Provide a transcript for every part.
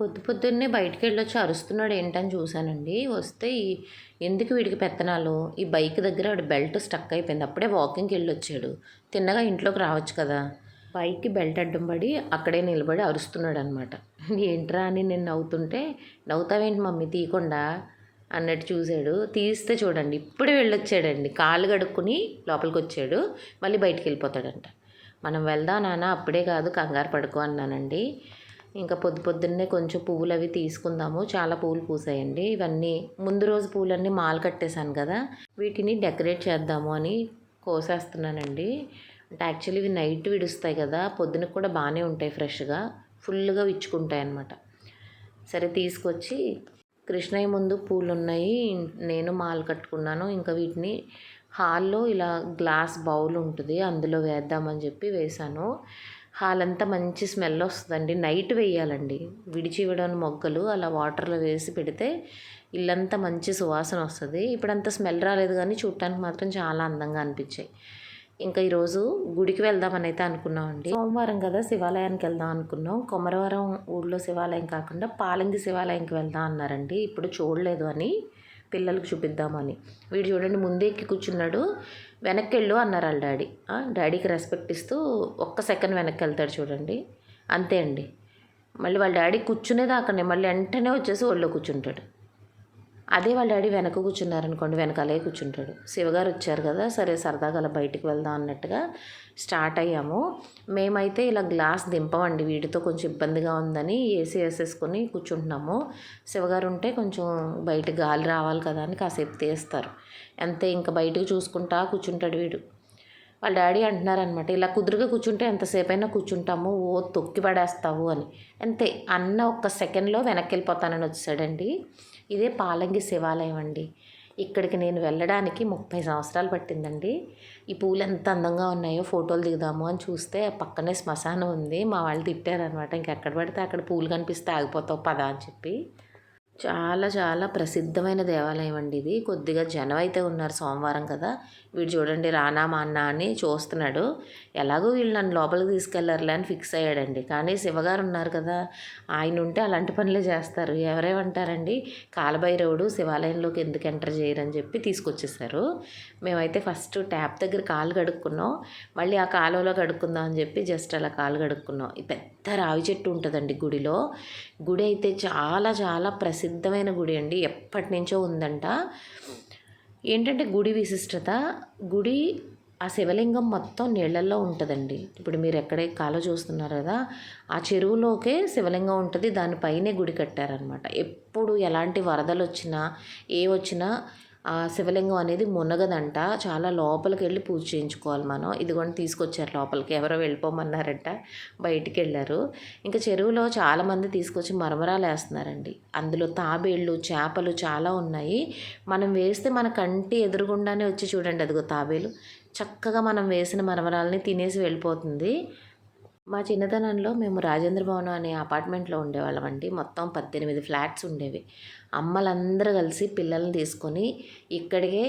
పొద్దు పొద్దున్నే బయటికి వెళ్ళొచ్చి అరుస్తున్నాడు ఏంటని చూశానండి. వస్తే ఈ ఎందుకు వీడికి పెత్తనాలు? ఈ బైక్ దగ్గర వాడి బెల్ట్ స్టక్ అయిపోయింది. అప్పుడే వాకింగ్కి వెళ్ళొచ్చాడు. తిన్నగా ఇంట్లోకి రావచ్చు కదా? బైక్కి బెల్ట్ అడ్డం పడి అక్కడే నిలబడి అరుస్తున్నాడు అనమాట ఏంట్రా అని నేను నవ్వుతుంటే నవ్వుతావేంటి మమ్మీ? తీయకుండా? అన్నట్టు చూశాడు. తీస్తే చూడండి. ఇప్పుడే వెళ్ళొచ్చాడండి. కాలు కడుక్కుని లోపలికి వచ్చాడు మళ్ళీ బయటికి వెళ్ళిపోతాడంట. మనం వెళ్దాం నాన్న అప్పుడే కాదు కంగారు పడుకో అన్నానండి. ఇంకా పొద్దు పొద్దున్నే కొంచెం పువ్వులు అవి తీసుకుందాము. చాలా పువ్వులు పూసాయండి. ఇవన్నీ ముందు రోజు పూలన్నీ మాల కట్టేశాను కదా. వీటిని డెకరేట్ చేద్దాము అని కోసేస్తున్నానండి. అంటే యాక్చువల్లీ ఇవి నైట్ విడుస్తాయి కదా. పొద్దున కూడా బాగానే ఉంటాయి ఫ్రెష్గా. ఫుల్గా విచ్చుకుంటాయి అన్నమాట సరే తీసుకొచ్చి కృష్ణయ్య ముందు పూలు ఉన్నాయి నేను మాల కట్టుకున్నాను. ఇంకా వీటిని హాల్లో ఇలా గ్లాస్ బౌల్ ఉంటుంది. అందులో వేద్దామని చెప్పి వేశాను. హాల్ అంతా మంచి స్మెల్ వస్తుందండి. నైట్ వేయాలండి. విడిచివ్వడం మొగ్గలు అలా వాటర్లో వేసి పెడితే ఇల్లంతా మంచి సువాసన వస్తుంది. ఇప్పుడంత స్మెల్ రాలేదు కానీ చూడటానికి మాత్రం చాలా అందంగా అనిపించాయి. ఇంకా ఈరోజు గుడికి వెళ్దామని అయితే అనుకున్నామండి. సోమవారం కదా శివాలయానికి వెళ్దాం అనుకున్నాం. కొమరవరం ఊళ్ళో శివాలయం కాకుండా పాలంగి శివాలయంకి వెళ్దాం అన్నారండి. ఇప్పుడు చూడలేదు అని. పిల్లలకు చూపిద్దామని. వీడు చూడండి ముందే ఎక్కి కూర్చున్నాడు. వెనక్కి వెళ్ళు అన్నారు వాళ్ళ డాడీ. డాడీకి రెస్పెక్ట్ ఇస్తూ ఒక్క సెకండ్ వెనక్కి వెళ్తాడు చూడండి. అంతే అండి. మళ్ళీ వాళ్ళ డాడీ కూర్చునేదాకానే మళ్ళీ వెంటనే వచ్చేసి ఒళ్ళో కూర్చుంటాడు. అదే వాళ్ళ డాడీ వెనక కూర్చున్నారనుకోండి వెనకాలే కూర్చుంటాడు. శివగారు వచ్చారు కదా సరే సరదాగా అలా బయటికి వెళ్దాం అన్నట్టుగా స్టార్ట్ అయ్యాము. మేమైతే ఇలా గ్లాస్ దింపమండి వీటితో కొంచెం ఇబ్బందిగా ఉందని ఏసీ వేసేసుకొని కూర్చుంటున్నాము. శివగారు ఉంటే కొంచెం బయట గాలి రావాలి కదా అని కాసేపు తీస్తారు. అంతే ఇంకా బయటకు చూసుకుంటా కూర్చుంటాడు వీడు. వాళ్ళ డాడీ అంటున్నారనమాట ఇలా కుదురుగా కూర్చుంటే ఎంతసేపు అయినా కూర్చుంటాము ఓ తొక్కి పడేస్తావు అని. అంతే అన్న ఒక్క సెకండ్లో వెనక్కి వెళ్ళిపోతానని వచ్చాడండి. ఇదే పాలంగి శివాలయం అండి. ఇక్కడికి నేను వెళ్ళడానికి ముప్పై సంవత్సరాలు పట్టిందండి. ఈ పూలు ఎంత అందంగా ఉన్నాయో ఫోటోలు దిగుదాము అని చూస్తే పక్కనే శ్మశానం ఉంది. మా వాళ్ళు తిట్టారనమాట ఇంకెక్కడ పడితే అక్కడ పూలు కనిపిస్తే ఆగిపోతావు పదా అని చెప్పి. చాలా చాలా ప్రసిద్ధమైన దేవాలయం అండి ఇది. కొద్దిగా జనం అయితే ఉన్నారు సోమవారం కదా. వీడు చూడండి రానా మా అన్న అని చూస్తున్నాడు. ఎలాగో వీళ్ళు నన్ను లోపలికి తీసుకెళ్ళారులే అని ఫిక్స్ అయ్యాడండి. కానీ శివగారు ఉన్నారు కదా ఆయన ఉంటే అలాంటి పనులే చేస్తారు. ఎవరేమంటారండి? కాలభైరవుడు శివాలయంలోకి ఎందుకు ఎంటర్ చేయరని చెప్పి తీసుకొచ్చేసారు మేమైతే ఫస్ట్ ట్యాప్ దగ్గర కాలు కడుక్కున్నాం. మళ్ళీ ఆ కాలువలో కడుక్కుందాం అని చెప్పి జస్ట్ అలా కాలు కడుక్కున్నాం. పెద్ద రావి చెట్టు ఉంటుందండి గుడిలో. గుడి అయితే చాలా చాలా ప్రసిద్ధమైన గుడి అండి ఎప్పటి నుంచో ఉందంట. ఏంటంటే గుడి విశిష్టత గుడి ఆ శివలింగం మొత్తం నీళ్ళల్లో ఉంటుందండి. ఇప్పుడు మీరు ఎక్కడే కాలో చూస్తున్నారు కదా ఆ చెరువులోకే శివలింగం ఉంటుంది దానిపైనే గుడి కట్టారనమాట ఎప్పుడు ఎలాంటి వరదలు వచ్చినా ఏ వచ్చినా ఆ శివలింగం అనేది మునగదంట. చాలా లోపలికి వెళ్ళి పూజ చేయించుకోవాలి మనం. ఇదిగోండి తీసుకొచ్చారు లోపలికి. ఎవరో వెళ్ళిపోమన్నారంట. బయటికి వెళ్ళారు ఇంకా చెరువులో చాలామంది తీసుకొచ్చి మరమరాలు వేస్తున్నారండి అందులో తాబేళ్ళు చేపలు చాలా ఉన్నాయి. మనం వేస్తే మన కంటి ఎదురుగుండానే వచ్చి చూడండి అదిగో తాబేలు. చక్కగా మనం వేసిన మరమరాలని తినేసి వెళ్ళిపోతుంది. మా చిన్నతనంలో మేము రాజేంద్ర భవనం అనే అపార్ట్మెంట్లో ఉండేవాళ్ళం అండి మొత్తం పద్దెనిమిది ఫ్లాట్స్ ఉండేవి. అమ్మలందరూ కలిసి పిల్లల్ని తీసుకొని ఇక్కడికే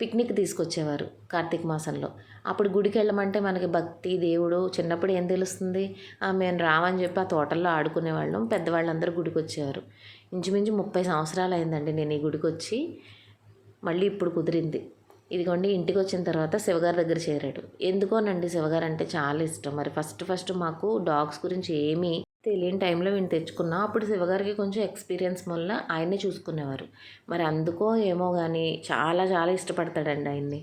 పిక్నిక్ తీసుకొచ్చేవారు కార్తీక మాసంలో. అప్పుడు గుడికి వెళ్ళమంటే మనకి భక్తి దేవుడు చిన్నప్పుడు ఏం తెలుస్తుంది? మేము రామని చెప్పి ఆ తోటల్లో ఆడుకునేవాళ్ళం. పెద్దవాళ్ళందరూ గుడికి వచ్చేవారు ఇంచుమించు ముప్పై సంవత్సరాలు అయిందండి నేను ఈ గుడికి వచ్చి మళ్ళీ ఇప్పుడు కుదిరింది. ఇదిగోండి ఇంటికి వచ్చిన తర్వాత శివగారి దగ్గర చేరాడు. ఎందుకోనండి శివగారు అంటే చాలా ఇష్టం. మరి ఫస్ట్ ఫస్ట్ మాకు డాగ్స్ గురించి ఏమీ తెలియని టైంలో మేము తెచ్చుకున్నాం. అప్పుడు శివగారికి కొంచెం ఎక్స్పీరియన్స్ వల్ల ఆయన్నే చూసుకునేవారు. మరి అందుకో ఏమో కానీ చాలా చాలా ఇష్టపడతాడండి ఆయన్ని.